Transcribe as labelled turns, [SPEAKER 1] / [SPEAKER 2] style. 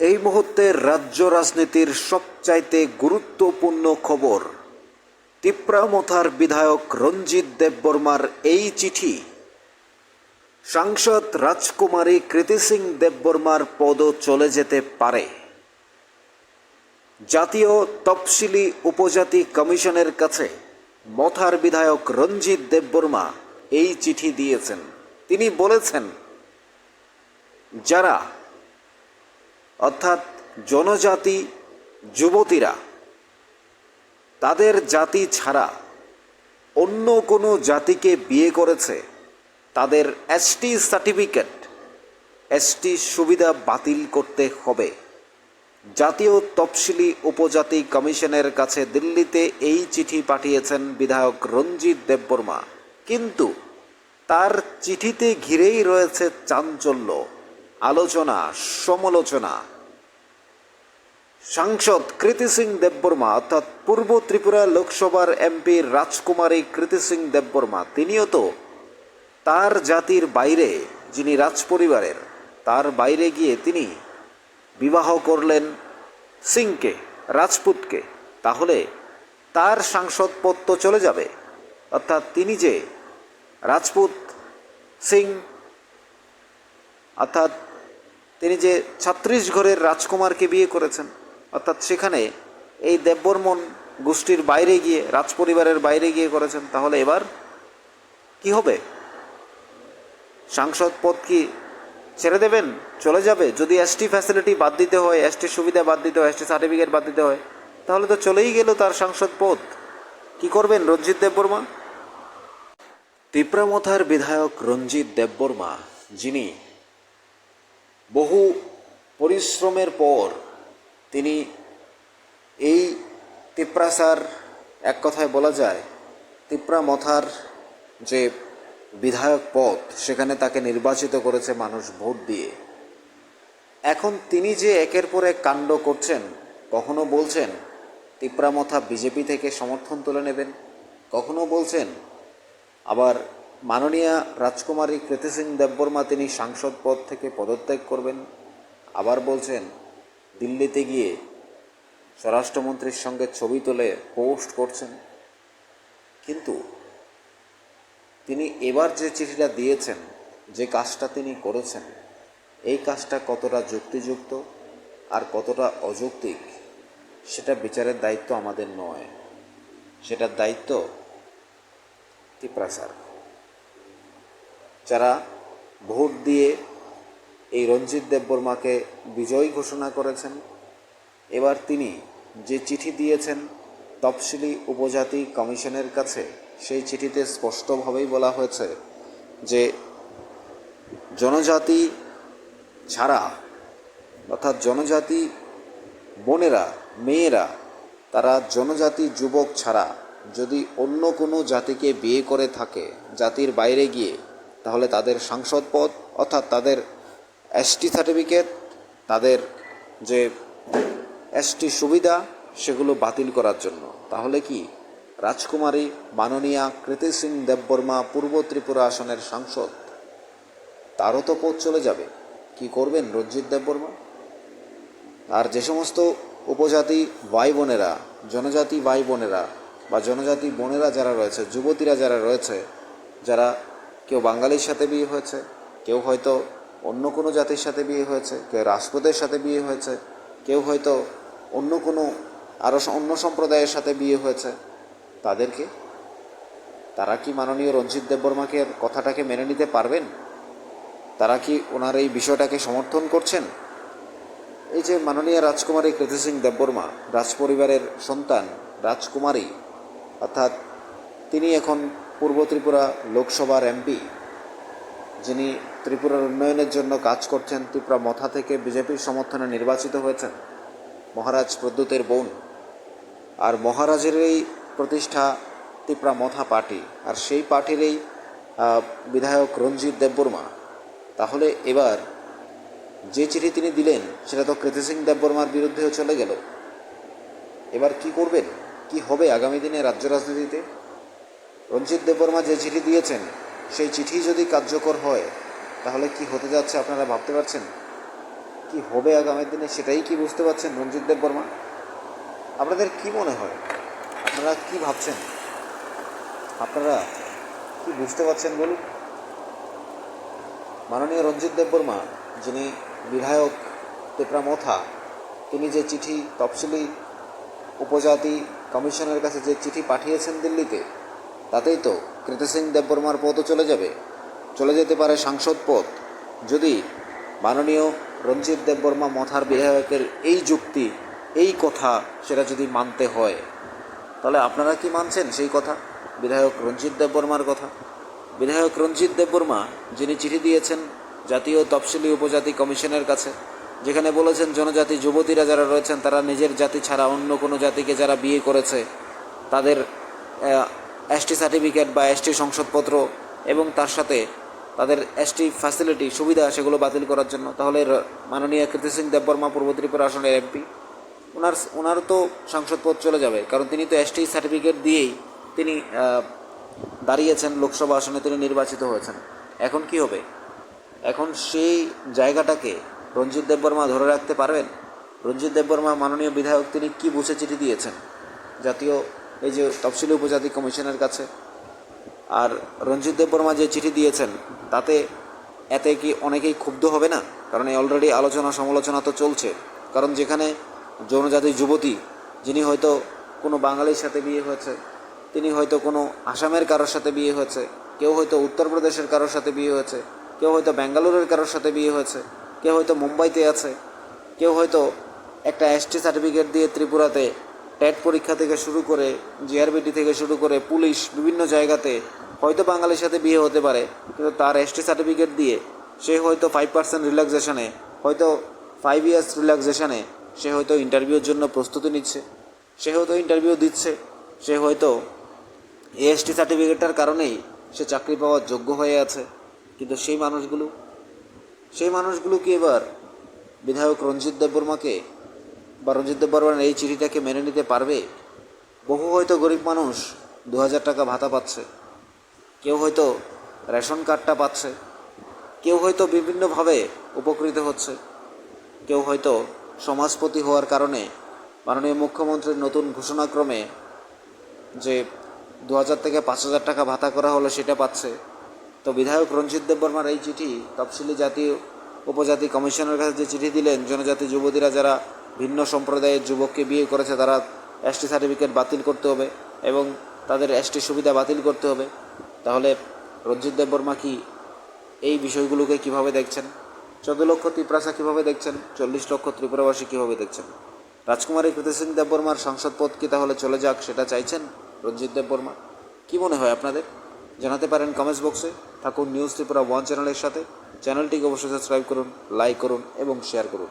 [SPEAKER 1] এই মুহূর্তে রাজ্য রাজনীতির সবচাইতে গুরুত্বপূর্ণ খবর। তিপ্রামথার বিধায়ক রঞ্জিত দেববর্মার এই চিঠি। সাংসদ রাজকুমারী কৃতি সিং দেববর্মার পদও চলে যেতে পারে। জাতীয় তফসিলি উপজাতি কমিশনের কাছে মথার বিধায়ক রঞ্জিত দেববর্মা এই চিঠি দিয়েছেন। তিনি বলেছেন, যারা অর্থাৎ জনজাতি যুবতীরা, তাদের জাতি ছাড়া অন্য কোনো জাতিকে বিয়ে করেছে, তাদের এসটি সার্টিফিকেট এসটি সুবিধা বাতিল করতে হবে। জাতীয় তফসিলি উপজাতি কমিশনের কাছে দিল্লিতে এই চিঠি পাঠিয়েছেন বিধায়ক রঞ্জিত দেববর্মা। কিন্তু তার চিঠিতে ঘিরেই রয়েছে চাঞ্চল্য। আলোচনা, সমালোচনা। সাংসদ কৃতি সিং দেববর্মা, অর্থাৎ পূর্ব ত্রিপুরা লোকসভার এমপি রাজকুমারী কৃতি সিং দেববর্মা, তিনিও তো তার জাতির বাইরে, যিনি রাজপরিবারের, তার বাইরে গিয়ে তিনি বিবাহ করলেন সিংকে, রাজপুতকে। তাহলে তার সাংসদ পদ তো চলে যাবে। অর্থাৎ তিনি যে রাজপুত সিং, অর্থাৎ তিনি যে ছত্রিশগড়ের রাজকুমারকে বিয়ে করেছেন, অর্থাৎ সেখানে এই দেববর্মন গোষ্ঠীর বাইরে গিয়ে, রাজপরিবারের বাইরে গিয়ে করেছেন, তাহলে এবার কি হবে? সাংসদ পদ কি ছেড়ে দেবেন? চলে যাবে? যদি এসটি ফ্যাসিলিটি বাদ দিতে হয়, এসটি সুবিধা বাদ দিতে হয়, এসটি সার্টিফিকেট বাদ দিতে হয়, তাহলে তো চলেই গেল তার সাংসদ পদ। কি করবেন রঞ্জিত দেববর্মা? তিপ্রামথার বিধায়ক রঞ্জিত দেববর্মা, যিনি বহু পরিশ্রমের পর তিনি এই তিপ্রাসার, এক কথায় বলা যায়, তিপ্রামথার যে বিধায়ক পদ, সেখানে তাকে নির্বাচিত করেছে মানুষ ভোট দিয়ে। এখন তিনি যে একের পর এক কাণ্ড করছেন, কখনো বলছেন তিপ্রামথা বিজেপি থেকে সমর্থন তুলে নেবেন, কখনো বলছেন আবার মাননীয়া রাজকুমারী কৃতি সিং দেববর্মা তিনি সাংসদ পদ থেকে পদত্যাগ করবেন। আবার বলছেন, দিল্লিতে গিয়ে স্বরাষ্ট্রমন্ত্রীর সঙ্গে ছবি তুলে পোস্ট করছেন। কিন্তু তিনি এবার যে চিঠিটা দিয়েছেন, যে কাজটা তিনি করেছেন, এই কাজটা কতটা যুক্তিযুক্ত আর কতটা অযৌক্তিক, সেটা বিচারের দায়িত্ব আমাদের নয়। সেটার দায়িত্ব তিপ্রাসার যারা ভোট দিয়ে এই রঞ্জিত দেববর্মাকে বিজয়ী ঘোষণা করেছেন, এবার তিনি যে চিঠি দিয়েছেন তফসিলি উপজাতি কমিশনের কাছে, সেই চিঠিতে স্পষ্টভাবেই বলা হয়েছে যে জনজাতি ছাড়া অর্থাৎ জনজাতি বোনেরা, মেয়েরা, তারা জনজাতি যুবক ছাড়া যদি অন্য কোনো জাতিকে বিয়ে করে থাকে, জাতির বাইরে গিয়ে তাহলে তাদের সাংসদ পদ, অর্থাৎ তাদের এসটি সার্টিফিকেট তাদের যে এসটি সুবিধা, সেগুলো বাতিল করার জন্য। তাহলে কি? রাজকুমারী মাননীয়া কৃতি সিং দেববর্মা পূর্ব ত্রিপুরা আসনের সাংসদ। তারও তো পথ চলে যাবে। কি করবেন রঞ্জিত দেববর্মা? আর যে সমস্ত উপজাতি ভাই বোনেরা, জনজাতি ভাই বোনেরা বা জনজাতি বোনেরা যারা রয়েছে, যুবতীরা যারা রয়েছে, যারা কেউ বাঙালির সাথে বিয়ে হয়েছে, কেউ হয়তো অন্য কোনো জাতির সাথে বিয়ে হয়েছে, কেউ রাজপুতের সাথে বিয়ে হয়েছে, কেউ হয়তো অন্য কোনো আরও অন্য সম্প্রদায়ের সাথে বিয়ে হয়েছে। তাদেরকে? তারা কি মাননীয় রঞ্জিত দেববর্মাকে কথাটাকে মেনে নিতে পারবেন? তারা কি ওনার এই বিষয়টাকে সমর্থন করছেন? এই যে মাননীয় রাজকুমারী কৃতি সিং দেববর্মা, রাজপরিবারের সন্তান, রাজকুমারী, অর্থাৎ তিনি এখন পূর্ব ত্রিপুরা লোকসভার এমপি যিনি ত্রিপুরার উন্নয়নের জন্য কাজ করছেন ত্রিপুরা মথা থেকে বিজেপির সমর্থনে নির্বাচিত হয়েছেন মহারাজ প্রদ্যুতের বোন। আর মহারাজেরই প্রতিষ্ঠা ত্রিপুরা মথা পার্টি আর সেই পার্টিরই আহ, বিধায়ক রঞ্জিত দেববর্মা। তাহলে এবার যে চিঠি তিনি দিলেন সেটা তো কৃতি সিং দেববর্মার বিরুদ্ধেও চলে গেল। এবার কি করবেন? কি হবে আগামী দিনে রাজ্য রাজনীতিতে? রঞ্জিত দেববর্মা যে চিঠি দিয়েছেন, সেই চিঠি যদি কার্যকর হয়, তাহলে কি হতে যাচ্ছে আপনারা ভাবতে পারছেন? কি হবে আগামী দিনে সেটাই কি বুঝতে পারছেন রঞ্জিত দেববর্মা? আপনাদের কি মনে হয়? আপনারা কি ভাবছেন? আপনারা কি বুঝতে পারছেন বলুন? মাননীয় রঞ্জিত দেববর্মা, যিনি বিধায়ক তেপরামথা, তিনি যে চিঠি তফসিলি উপজাতি কমিশনের কাছে যে চিঠি পাঠিয়েছেন দিল্লিতে তাতেই তো কৃতি সিং দেববর্মার পদও চলে যাবে। চলে যেতে পারে সাংসদ পদ। যদি মাননীয় রঞ্জিত দেববর্মা মথার বিধায়কের এই যুক্তি, এই কথা সেটা যদি মানতে হয়, তাহলে আপনারা কি মানছেন সেই কথা? বিধায়ক রঞ্জিত দেববর্মার কথা। বিধায়ক রঞ্জিত দেববর্মা, যিনি চিঠি দিয়েছেন জাতীয় তফসিলি উপজাতি কমিশনের কাছে, যেখানে বলেছেন জনজাতি যুবতীরা যারা রয়েছেন, তারা নিজের জাতি ছাড়া অন্য কোনো জাতিকে যারা বিয়ে করেছে, তাদের এসটি সার্টিফিকেট বা এসটি সংসদপত্র এবং তার সাথে তাদের এসটি ফ্যাসিলিটি সুবিধা সেগুলো বাতিল করার জন্য। তাহলে মাননীয় কীর্তি সিং দেববর্মা পূর্ব ত্রিপুরা আসনের এমপি ওনার ওনার তো সাংসদ চলে যাবে, কারণ তিনি তো এসটি সার্টিফিকেট দিয়েই তিনি দাঁড়িয়েছেন লোকসভা আসনে, তিনি নির্বাচিত হয়েছেন। এখন কি হবে? এখন সেই জায়গাটাকে রঞ্জিত দেববর্মা ধরে রাখতে পারবেন? রঞ্জিত দেববর্মা মাননীয় বিধায়ক তিনি কি বুঝে চিঠি দিয়েছেন? জাতীয় এই যে তফসিলি উপজাতি কমিশনের কাছে। আর রঞ্জিত দেববর্মা যে চিঠি দিয়েছেন, তাতে এতে কি অনেকেই ক্ষুব্ধ হবে না? কারণ এই অলরেডি আলোচনা, সমালোচনা তো চলছে। কারণ যেখানে জনজাতি যুবতী, যিনি হয়তো কোনো বাঙালির সাথে বিয়ে হয়েছে, তিনি হয়তো কোনো আসামের কারোর সাথে বিয়ে হয়েছে, কেউ হয়তো উত্তরপ্রদেশের কারোর সাথে বিয়ে হয়েছে, কেউ হয়তো ব্যাঙ্গালোরের কারোর সাথে বিয়ে হয়েছে, কেউ হয়তো মুম্বাইতে আছে, কেউ হয়তো একটা এসটি সার্টিফিকেট দিয়ে ত্রিপুরাতে টেট পরীক্ষা থেকে শুরু করে জিআরবিটি থেকে শুরু করে পুলিশ বিভিন্ন জায়গাতে, হয়তো বাঙালির সাথে বিয়ে হতে পারে, কিন্তু তার এসটি সার্টিফিকেট দিয়ে সে হয়তো ফাইভ পার্সেন্ট রিল্যাক্সেশনে হয়তো ফাইভ ইয়ার্স রিল্যাক্সেশনে সে হয়তো ইন্টারভিউর জন্য প্রস্তুতি নিচ্ছে, সে হয়তো ইন্টারভিউ দিচ্ছে, সে হয়তো এএসটি সার্টিফিকেটটার কারণেই সে চাকরি পাওয়ার যোগ্য হয়ে আছে, কিন্তু সেই মানুষগুলো সেই মানুষগুলো কি এবার বিধায়ক রঞ্জিত দেববর্মাকে বা রঞ্জিত দেববর্মার এই চিঠিটাকে মেনে নিতে পারবে? বহু হয়তো গরিব মানুষ দু হাজার টাকা ভাতা পাচ্ছে। কেউ হয়তো রেশন কার্ডটা পাচ্ছে। কেউ হয়তো বিভিন্নভাবে উপকৃত হচ্ছে। কেউ হয়তো সমাজপতি হওয়ার কারণে মাননীয় মুখ্যমন্ত্রীর নতুন ঘোষণাক্রমে যে দু হাজার থেকে পাঁচ হাজার টাকা ভাতা করা হলো সেটা পাচ্ছে। তো বিধায়ক রঞ্জিত দেববর্মার এই চিঠি তফসিলি জাতীয় উপজাতি কমিশনের কাছে যে চিঠি দিলেন, জনজাতি যুবতীরা যারা ভিন্ন সম্প্রদায়ের যুবককে বিয়ে করেছে, তারা এসটি সার্টিফিকেট বাতিল করতে হবে এবং তাদের এসটি সুবিধা বাতিল করতে হবে। তাহলে রঞ্জিত দেববর্মা কি এই বিষয়গুলোকে কীভাবে দেখছেন? চোদ্দ লক্ষ ত্রিপ্রাসা কীভাবে দেখছেন? চল্লিশ লক্ষ ত্রিপুরাবাসী কীভাবে দেখছেন? রাজকুমারী কৃতি সিং দেববর্মার সংসদ পদ কি তাহলে চলে যাক সেটা চাইছেন রঞ্জিত দেববর্মা কী মনে হয় আপনাদের? জানাতে পারেন কমেন্টস বক্সে থাকুন নিউজ ত্রিপুরা ওয়ান চ্যানেলের সাথে। চ্যানেলটিকে অবশ্যই সাবস্ক্রাইব করুন লাইক করুন এবং শেয়ার করুন।